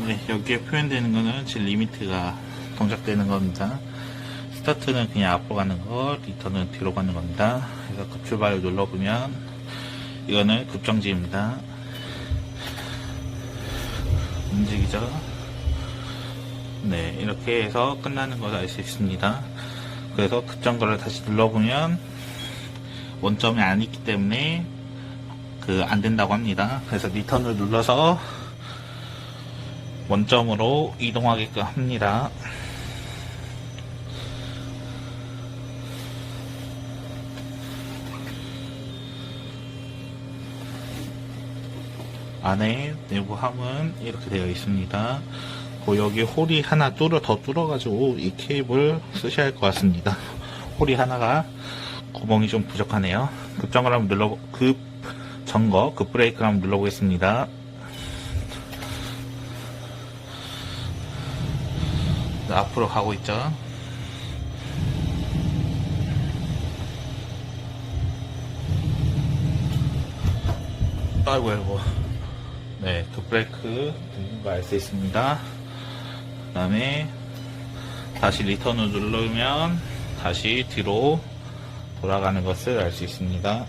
네, 여기에 표현되는 거는 지금 리미트가 동작되는 겁니다. 스타트는 그냥 앞으로 가는 거, 리턴은 뒤로 가는 겁니다. 그래서 급출발을 눌러보면 이거는 급정지입니다. 움직이죠. 네, 이렇게 해서 끝나는 걸알수 있습니다. 그래서 급정거를 다시 눌러보면 원점이 안 있기 때문에 그 안 된다고 합니다. 그래서 리턴을 눌러서 원점으로 이동하게끔 합니다. 안에 내부 함은 이렇게 되어 있습니다. 그 여기 홀이 하나 뚫어 더 뚫어가지고 이 케이블 쓰셔야 할 것 같습니다. 홀이 하나가 구멍이 좀 부족하네요. 급정을 한번 눌러 급 점거 급 브레이크를 한번 눌러보겠습니다. 앞으로 가고 있죠. 아이고 아이고 네, 그 브레이크 누른 거알 수 있습니다. 그 다음에 다시 리턴을 누르면 다시 뒤로 돌아가는 것을 알 수 있습니다.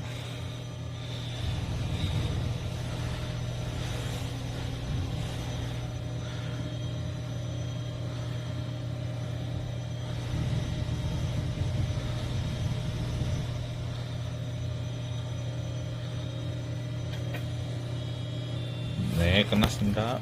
네, 끝났습니다.